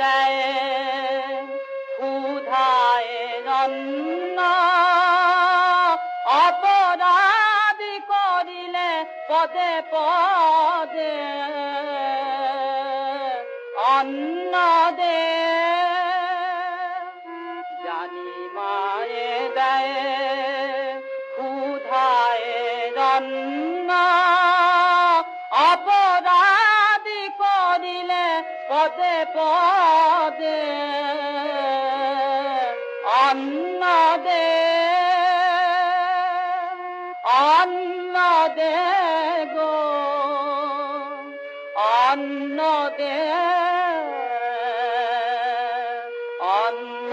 দেয় ক্ষুধায় অন্ন অপরাধ করিলে পদে পদে অন্ন দে। জানি মায়ে দেয় ক্ষুধায় অন্ন পদে পদে অন্ন দে অন্ন দে গো অন্ন দে অন্ন